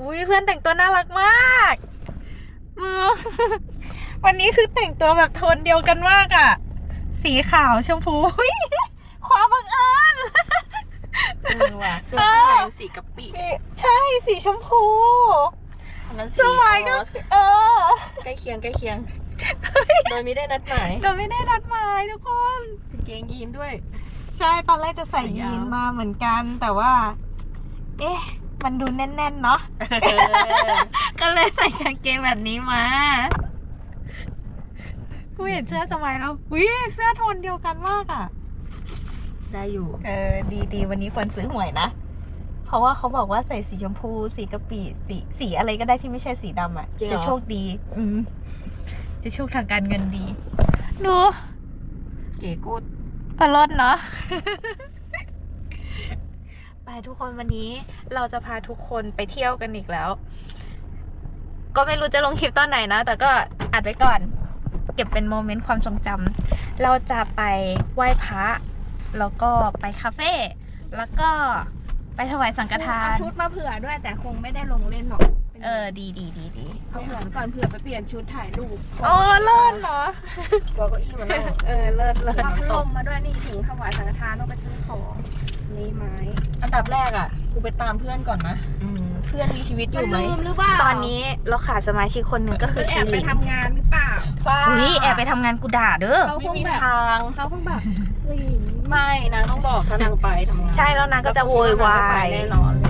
อุ้ยเพื่อนแต่งตัวน่ารักมากมึงวันนี้คือแต่งตัวแบบโทนเดียวกันมากอะสีขาวชมพูอุ๊ยความบังเอิญเออว่ะเสื้อข้างในสีกะปิสีใช่สีชมพูอันนั้นสสีมัยก็อ๋อสีเออใกล้เคียงใกล้เคียง โดยไม่ได้นัดหมายเราไม่ได้นัดหมายทุกคนกางเกงยีนด้วย ใช่ตอนแรกจะใส่ขายาวยีนมาเหมือนกันแต่ว่า เอ๊ะ มันดูแน่นๆเนาะเออก็เลยใส่กางเกงแบบนี้มา กูเห็นเสื้อสมัยแล้ววิเสื้อโทนเดียวกันมากอะ ได้อยู่ เออ ดีดีวันนี้ควรซื้อหวยนะ เพราะว่าเขาบอกว่าใส่สีชมพู สีกะปิ สีสีอะไรก็ได้ที่ไม่ใช่สีดำอะ จริงเหรอ จะโชคดี อืม จะโชคทางการเงินดี ดูเก๋กูดปลาลดเนาะไป ทุกคนวันนี้เราจะพาทุกคนไปเที่ยวกันอีกแล้ว ก็ไม่รู้จะลงคลิปตอนไหนนะ แต่ก็อัดไว้ก่อน เก็บเป็นโมเมนต์ความทรงจำเราจะไปไหว้พระแล้วก็ไปคาเฟ่แล้วก็ไปถวายสังฆทาเอานชุดมาเผื่อด้วยแต่คงไม่ได้ลงเล่นหรอกเออดีดีดีดีเอาเผื่อไว้ก่อนเผื่อไปเปลี่ยนชุดถ่ายรูปโอ้เลิศเนาะกลัวเก้าอี้มันนั่งเออเลิศเลิศเอาพัดลมมาด้วยนี่ถึงถวายสังฆทานต้องไปซื้อของ นี่ไม้ อันดับแรกอะ กูไปตามเพื่อนก่อนนะอืมเพื่อนมีชีวิตอมันยู่ไหมลืมหรือเปล่าตอนนี้เราขาดสมาชิกคนหนึ่งก็คือแอชิบไปลินทำงานหรือเปล่า ป้าอุ้ยแอบไปทำงานกูด่าเด้อ เขาคไม่งมีแบบทาง เขาคงแบบเฮ้ย ไม่นางต้องบอกถ้านางไปทำงานใช่แล้วนางก็จะโวยวายไปแน่นอนนี่ทุก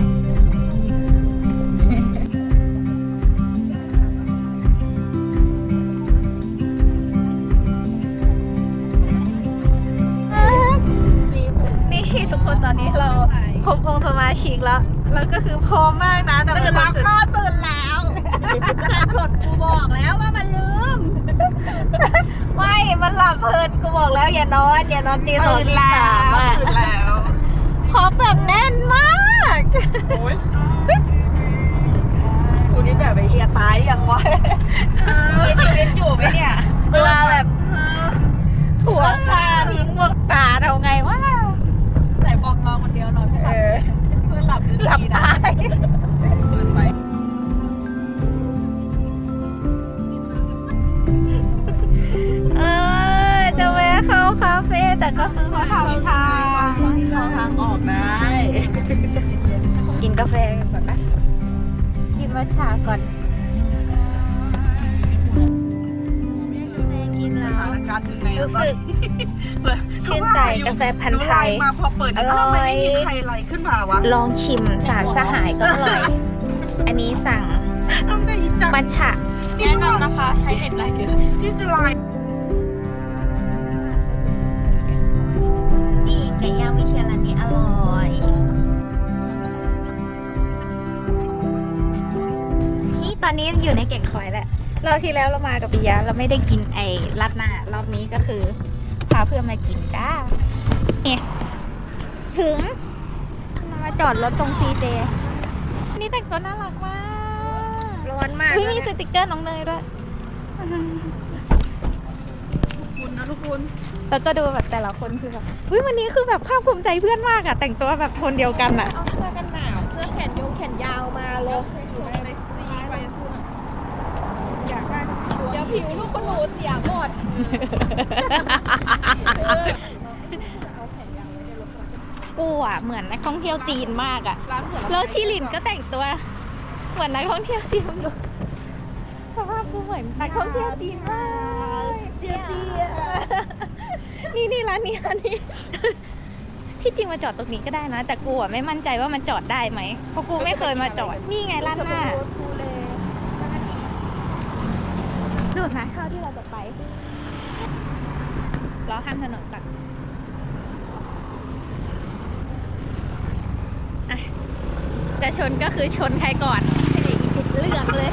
คนตอนนี้เราครบองค์สมาชิกแล้ว แล้วก็คือพร้อมมากนะแต่ตื่นคแล้ววามรู้สึกพ่อตื่นแล้วกดกูบอกแล้วว่ามันลืม ไม่ มันหลับเพลินกูบอกแล้วอย่านอนอย่านอนตีสองตื่นตีแล้สามวอะตื่นแล้วพร้อมแบบแน่นมากโอ้ยกูนี่แบบไอ้เฮียตายยังวะมีชีวิตอยู่ไหมเนี่ยกลัวแบบหัวขาพิงหมวกตาเอาไงวะ ไหนบอกนอนคนเดียวนอนไม่หลับเพื่อน หลับลึกหลับดีนะตายเกินไปเออจะแวะเข้าคาเฟ่แต่ก็คือเขาทำทางเข้าทางออกได้กินกาแฟกันก่อนนะกินมัทฉะก่อน การถึงไหนรู้สึกชื่นใจกาแฟพันธุ์ไทยมาพอเปิดอร่อยไม่มีใครไหลขึ้นมาวะลองชิมสารสหายก็อร่อยอันนี้สั่งน้ำใจจังมัทฉะแนะนำนะคะ ใช้เน็ตไลน์เกินนี่จะไหลนี่ไก่ย่างวิเชียรร้านนี้อร่อยนี่ตอนนี้อยู่ในเก่งคอยแหละ รอบที่แล้วเรามากับปิยะเราไม่ได้กินไอ้รัดหน้ารอบนี้ก็คือ พาเพื่อนมากินจ้านี่ถึงมาจอดรถตรงซีเจนี่แต่งตัวน่ารักมาก ร้อนมากเฮ้ยมีสติกเกอร์น้องเนยด้วยคุณนะทุกคนแล้วก็ดูแบบแต่ละคนคือแบบเฮ้ยวันนี้คือแบบภาคภูมิใจเพื่อนมากอะแต่งตัวแบบโทนเดียวกันอะเอาเสื้อกันหนาว เสื้อแขนยงแขนยาวมาเลยอยากได้เดี๋ยว ผิวลูกคุณหนูเสียหมด กูอะเหมือนนักท่องเที่ยวจีนมากอะร้านเผื่อแล้วชิลินก็แต่งตัว เหมือนนักท่องเที่ยวจีนดูสภาพกูเหมือนนักท่องเที่ยวจีนมากเจี๊ยเจี๊ยนี่นี่ร้านนี้ร้านนี้ ที่จริงมาจอดตรงนี้ก็ได้นะ แต่กูอะไม่มั่นใจว่ามันจอดได้ไหมเพราะกูไม่เคยมาจอด นี่ไงร้านหน้าทูเลดู ดนะข้าวที่เราจะไปล้อข้ามถนนก่อนอะจะชนก็คือชนใครก่อนเลือกเลย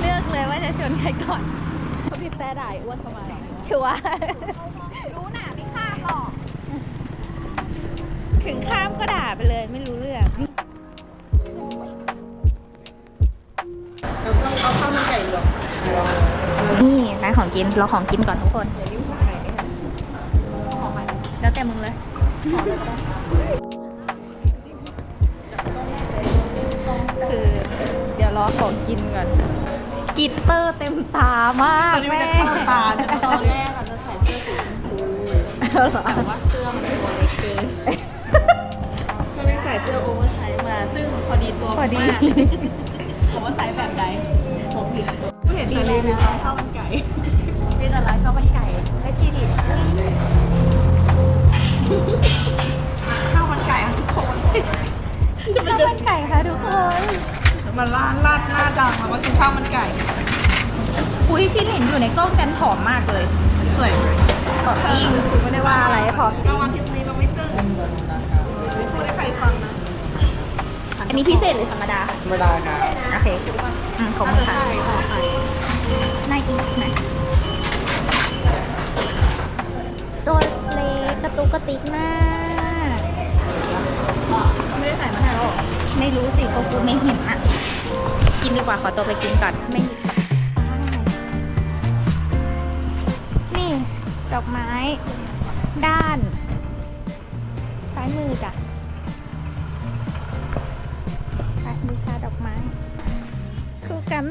เลือกเลยว่าจะชนใครก่อนเขาบีบแต่ด่าอ้วนเข้ามาหรอชัวร์รู้น่ะไม่ข้ามหรอก ถึงข้ามก็ด่าไปเลยไม่รู้เรื่อง ร้านของกินเราของกินก่อนทุกคนอย่าลืมถ่ายนะคะแล้วแต่มึงเลยเรอของกินก่อนกิตเตอร์เต็มตามากแม่ตาตอนแรกอะจะใส่เสื้อสีชมพูแต่ว่าเสื้อมันตัวเล็กเกินก็เลยใส่เสื้อโอเวอร์ไซส์มา ซึ่งพอดีตัวพอดีมากโอเวอร์ไซส์แบบใดผมผิดผู้เห็นทะเลเลยนะข้าวมัน ข้าวมันไก่อะทุกคนข้าวมันไก่ค่ะทุกคนมันร้านลาดหน้าดังแล้วก็กินข้าวมันไก่อุ้ยชินเห็นอยู่ในกล้องกันผอมมากเลยสวยผอมจริงไม่ได้ว่าอะไรผอมจกริลางงวันทริปนี้เราไม่ตื่นไม่พูดให้ใครฟังนะ อันนี้พิเศษหรือธรรมดาไม่ได้ครับโอเคอืมขอบคุณค่ะใช่ขอใครนายอีสนะตัวเล็ กระตุกกระติกมากไม่ได้ใส่มาให้หรอไม่รู้สิเขากูไม่เห็นอะ กินดีกว่าขอตัวไปกินก่อนไม่มีนี่ดอกไม้ ด้าน ซ้ายมือจ้ะไปบูชาดอกไม้ คือกัน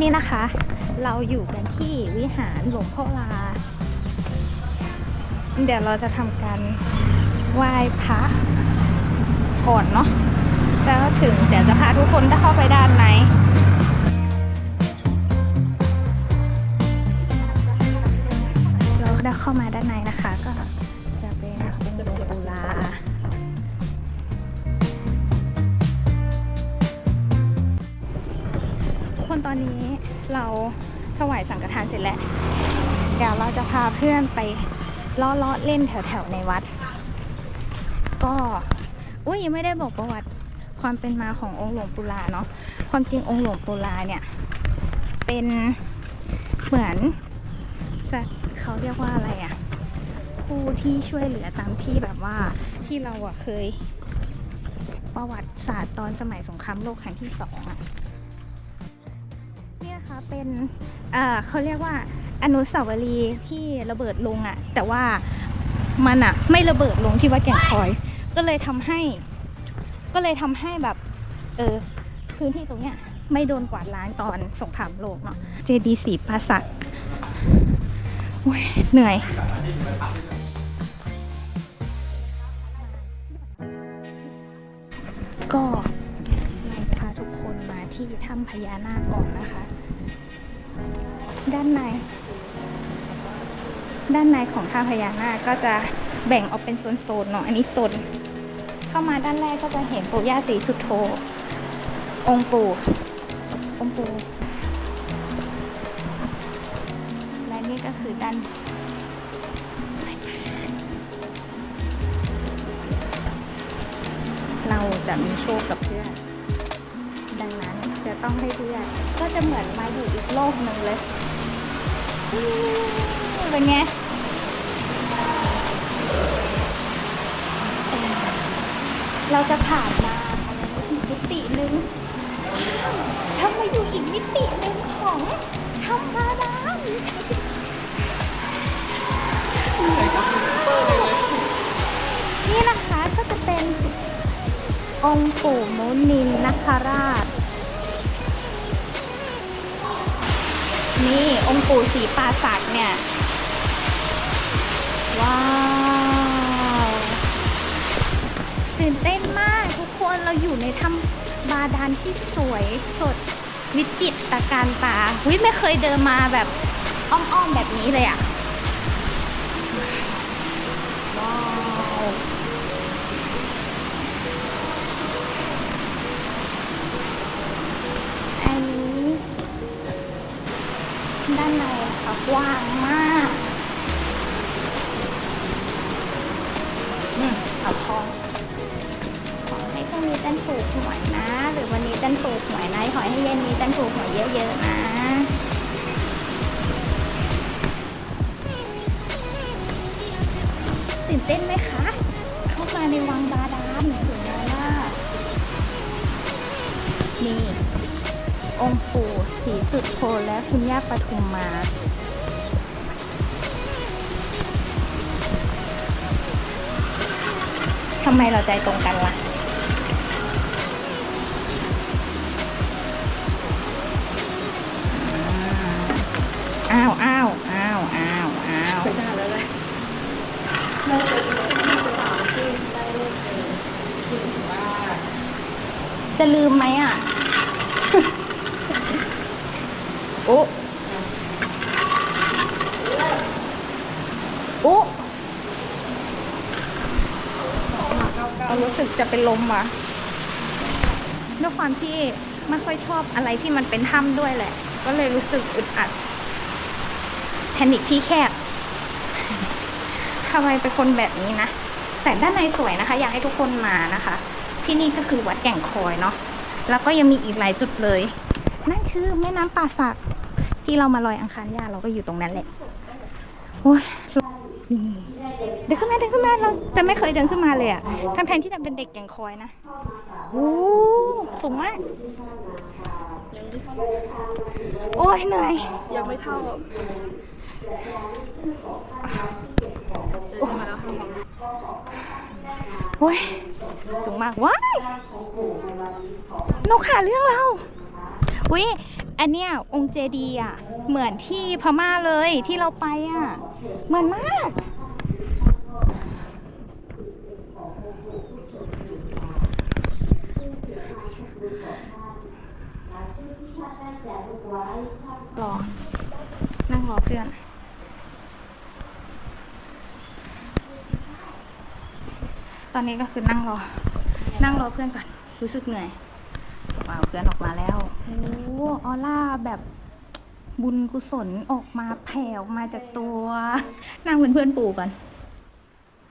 นี่นะคะ เราอยู่กันที่วิหารหลวงพ่อลา เดี๋ยวเราจะทำการไหว้พระก่อนเนาะแล้วถึงเดี๋ยวจะพาทุกคนเข้าไปด้านในเราได้เข้ามาด้านในนะคะ เราถวายสังฆทานเสร็จแล้ว เดี๋ยวเราจะพาเพื่อนไปล้อเลาะเล่นแถวๆในวัด ก็อุ้ยยังไม่ได้บอกประวัติความเป็นมาขององค์หลวงปู่ลาเนาะความจริงองค์หลวงปู่ลาเนี่ย เป็นเหมือนสัตว์เขาเรียกว่าอะไรอะผู้ที่ช่วยเหลือตามที่แบบว่าที่เราอะเคยประวัติศาสตร์ตอนสมัยสงครามโลกครั้งที่สองอะ นะคะเป็นเอ่อเขาเรียกว่าอนุสาวรีย์ที่ระเบิดลงอะ่ะ แต่ว่ามันอะ่ะ ไม่ระเบิดลงที่วัดแก่งคอย ก็เลยทำให้ ก็เลยทำให้แบบ เออพื้นที่ตรงเนี้ยไม่โดนกวาดล้างตอนสงครามโลกเนาะเจดีสีปราสาทเหนื่อยก็เราพาทุกคนมาที่ถ้ำพญานาคก่อนนะคะ ด้านใน ด้านในของถ้ำพญานาคก็จะแบ่งออกเป็นโซนๆเนาะอันนี้โซนเข้ามาด้านแรกก็จะเห็นปู่ย่าศรีสุโธองค์ปู่องค์ปู่และนี่ก็คือด้านเราจะมีโชคกับเพื่อนดังนั้นจะต้องให้เพื่อนก็จะเหมือนมาอยู่อีกโลกหนึ่งเลย เป็นไงเราจะผ่านมาอีกมิติหนึ่งทำมาอยู่อีกมิติหนึ่งของธรรมดานี่นะคะก็จะเป็นองค์ปู่มุนินนคราช นี่องค์ปู่สีปราสักเนี่ย ว้าวตื่นเต้นมากทุกคนเราอยู่ในถ้ำบาดาลที่สวยสดวิจิตรการตาวิไม่เคยเดินมาแบบอ้อมๆแบบนี้เลยอะ่ะ กว้างมากอืมเอาทองขอให้พรุ่งนี้ต้นถูกหวยนะ หรือวันนี้ต้นถูกหวยนะขอให้เย็นนี้ต้นถูกหวยเยอะๆนะตื่นเต้นไหมคะ เข้ามาในวังบาดาลสวยมากนี่องค์ปู่ศรีสุดโทและคุณย่าปทุมมาำไมเราใจตรงกันล่ะ อ้าวอ้าวอ้าวอ้าวอ้าวไม่ได้แล้วเลยจะลืมไหมอะอ้โอ้เรารู้สึกจะ เป็นลมว่ะด้วยความที่ไม่ค่อยชอบอะไรที่มันเป็นถ้ำด้วยแหละ ก็เลยรู้สึกอึดอัดแพนิคที่แคบทำไมเป็นคนแบบนี้นะ แต่ด้านในสวยนะคะ อยากให้ทุกคนมานะคะ ที่นี่ก็คือวัดแก่งคอยเนาะแล้วก็ยังมีอีกหลายจุดเลย นั่นคือแม่น้ำป่าสัก ที่เรามาลอยอังคารย่าเราก็อยู่ตรงนั้นแหละโอ้ยนี่ เดินขึ้นมาเดินขึ้นมาเราจะไม่เคยเดินขึ้นมาเลยอะทั้งแทนที่จะเป็นเด็กแก่งคอยนะโอ้สูงมากโอ้ยเหนื่อยยังไม่เท่าเดินมาแล้วค่ะโอ้ยสูงมากว้ายนกขาเรื่องเราอุ้ยอันเนี้ยองค์เจดีย์อะ เหมือนที่พม่าเลยที่เราไปอะ เหมือนมาก รอ นั่งรอเพื่อนตอนนี้ก็คือนั่งรอ นั่งรอเพื่อนก่อน รู้สึกเหนื่อยว้าวเพื่อนออกมาแล้วโอ้ออร่าแบบบุญกุศลออกมาแผ่ออกมาจากตัว นั่งเป็นเพื่อนปู่ก่อน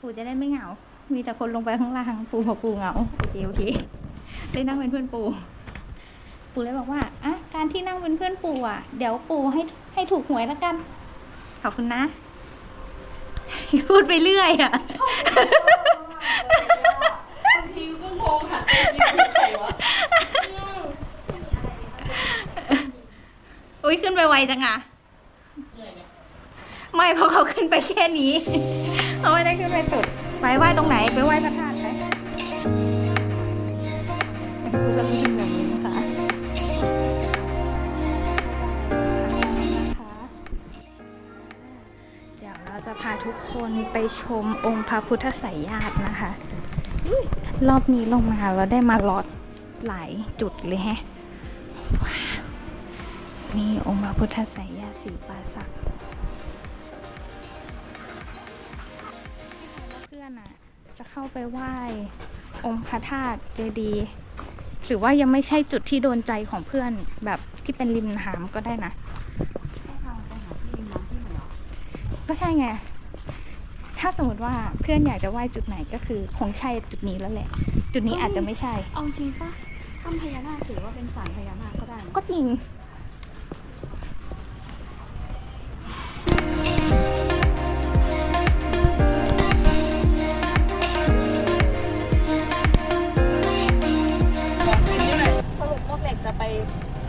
ปู่จะได้ไม่เหงา มีแต่คนลงไปข้างล่าง ปู่บอกปู่เหงา โอเคโอเค เลยนั่งเป็นเพื่อนปู่ปู่เลยบอกว่าอะการที่นั่งเป็นเพื่อนปู่อะ เดี๋ยวปู่ให้ให้ถูกหวยแล้วกัน ขอบคุณนะ พูดไปเรื่อยอะบางทีก็งงค่ะนี่คือใครวะอุ้ยขึ้นไปไวจังอะเหนื่อยไมไม่เพราะเขาขึ้นไปแค่นี้เขาไม่ได้ขึ้นไปสุดไปไหว้ตรงไหนไปไหว้พระธาตุ คนไปชมองค์พระพุทธไสยญาตินะคะอุ๊ยรอบนี้ลงมาเราได้มาลอดหลายจุดเลยแฮะนี่องค์พระพุทธไสยญาติสีปาสักเพื่อนอะจะเข้าไปไหว้องค์พระธาตุเจดีย์หรือว่ายังไม่ใช่จุดที่โดนใจของเพื่อนแบบที่เป็นริมน้ำก็ได้นะ ก็ใช่ไง ถ้าสมมติว่าเพื่อนอยากจะไหว้จุดไหนก็คือคงใช่จุดนี้แล้วแหละ จุดนี้อาจจะไม่ใช่ เอาจริงปะถ้ำพญานาคถือว่าเป็นสารพญานาคก็ได้นะก็จริง สรุปพวกเด็กจะไป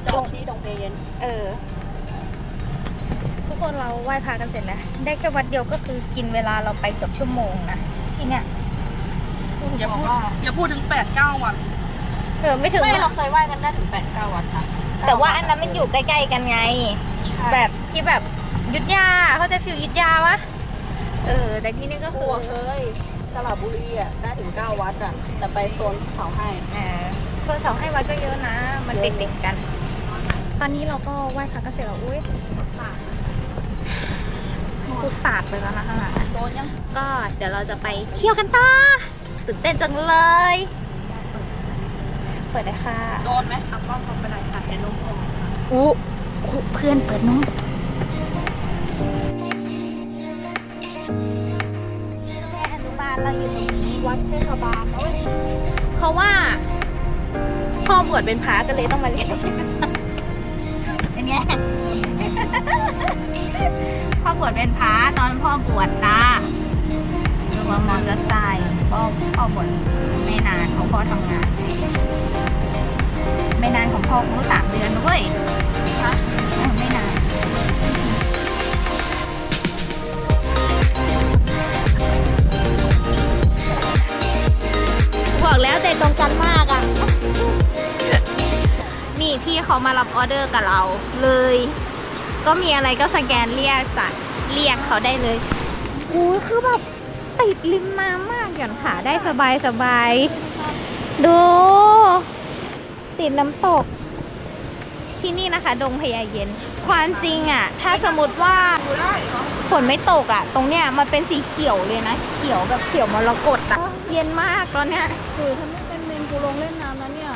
จองที่ดงเพเย็น เออทุก คนเราไหว้พระกันเสร็จแล้วได้แค่วัดเดียวก็คือกินเวลาเราไปเกือบชั่วโมงนะที่เนี่ยอย่าพูดอย่าพูดถึงแปดเก้าวันเออไม่ถึงไม่หรเราอกเคยไหว้กันได้ถึงแปดเก้าวัดค่ะแต่ว่าอันนั้นมันอยู่ใกล้ๆกันไง แบบที่แบบยุทธยาเขาใจะฟิลยุทธยาวะเออแต่ที่นี่ก็คคืรัอวเคยสระบุรีอะได้ถึงเก้าวัดอะแต่ไปโซนเขาให้เออชนเสาให้วัดก็เยอะนะ มันติดๆกัน ตอนนี้เราก็ไหว้พระกันเสร็จแล้วอุ้ย พูดสาดไปแล้วนะข้างหลังโดนยังก็เดี๋ยวเราจะไปเที่ยวกันต่อตื่นเต้นจังเลย เปิดเลยค่ะโดนไหมเอากล้องเข้าไปไหนค่ะเห็นนมผมอู้อู้เพื่อนเปิดน้องแม่อนุบาลเราอยู่ตรงนี้วัดเทศบาลเอ้ยเพราะว่าพ่อบวชเป็นพระก็เลยต้องมาเรียนเป็นไง พ่อบวชเป็นพระตอนพ่อบวชนะดูว่ามอเตอร์ไซค์ก็พ่อบวชไม่นานของพ่อทำงาน ไม่นานของออกมาสามเดือนเว้ยไม่นานบอกแล้วใจตรงกันมากอะ่ะ นี่พี่เขามารับออเดอร์กับเราเลย ก็มีอะไรก็สแกนเรียกจากเรียกเขาได้เลยอู้ยคือแบบติดริมน้ำมากหย่อนขาได้สบายสบายๆดู ติดน้ำตก ที่นี่นะคะ ดงพญาเย็น ความจริงอะ่ะ ถ้าสมมติว่าฝนไม่ตกอะ่ะ ตรงเนี้ยมันเป็นสีเขียวเลยนะ เขียวแบบเขียวมรกตอะ่ะเย็นมากตอนเนี้ยคือถ้าไม่เป็นเมนกูลงเล่นน้ำนะเนี่ย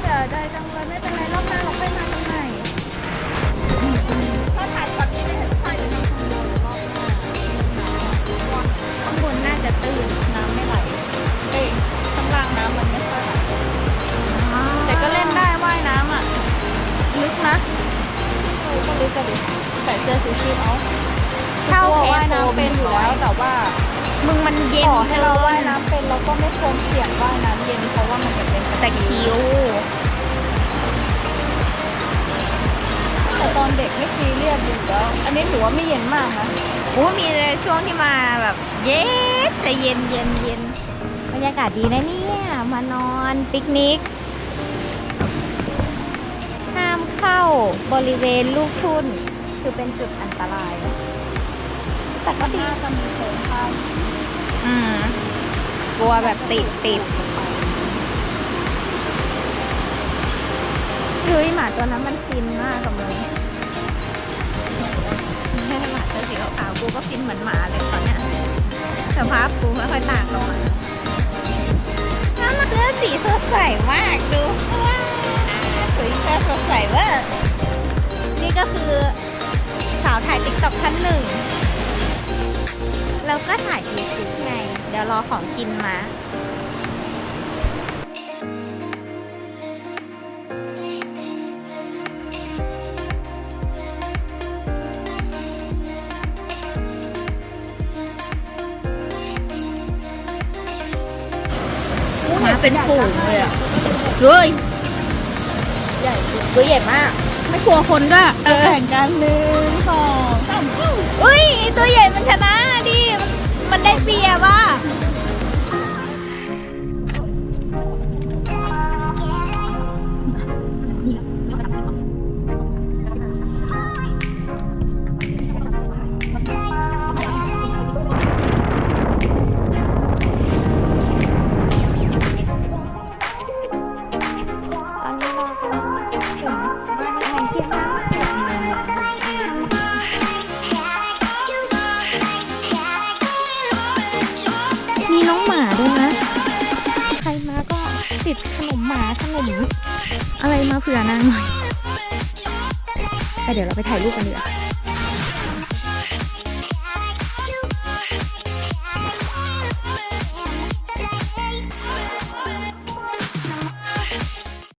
เสียใจจังเลยไม่เป็นไรรอบหน้าเราค่อยมากันใหม่ถ้าถ่ายช็อตนี้ไม่เห็นใครจะมีข้างบนรอบหน้า ข้างบนน่าจะตื้นน้ำไม่ไหลเอ้ยข้างล่างน้ำมันไม่ค่อยไหลแต่ก็เล่นได้ว่ายน้ำอะ ลึกนะเออก็รู้กันดิใส่เสื้อชูชีพเอาเข้าตัวเคว่ายน้ำเป็นอยู่แล้วแต่ว่ามึงมันเย็นต่อให้เราว่ายน้ำเป็นเราก็ไม่ควรเสี่ยงว่ายน้ำเย็นเพราะว่ามันจะเป็นแต่คิ้ว ต่ตอนเด็กไม่ซีเรียสอยู่แล้ว อันนี้ถือว่าไม่เย็นมากนะโอ้มีเลยช่วงที่มาแบบเย็นแต่เย็นเย็นเย็นบรรยากาศดีนะเนี่ย มานอนปิกนิก ห้ามเข้าบริเวณลูกทุ่น คือเป็นจุดอันตรายนะแต่ก็ดีน่าจะมีโถงข้ามอืมกลัวแบบติดติดเฮ้ยหมาตัวนั้นมันฟินมากกับมึงแค่หมาตัวสีขาวกูก็ฟินเหมือนหมาเลยตอนเนี้ยสภาพกูไม่ค่อยต่างกับมันน้ำมันเลือสีสดใสมากดูว้าสวยแต่สดใสเวอร์นี่ก็คือสาวถ่ายติ๊กต็อกท่านหนึ่งแล้วก็ถ่ายยูทูบไง เดี๋ยวรอของกินมา เป็นฝูงเลยอะเฮ้ยใหญ่ตัวใหญ่มาก ไม่กลัวคนด้วยเออแข่งกันหนึ่งสองสามอุ้ยไอ้ตัวใหญ่มันชนะดิมันมันได้เปรียบว่ะ เดี๋ยวเราไปถ่ายรูปกันดีกว่า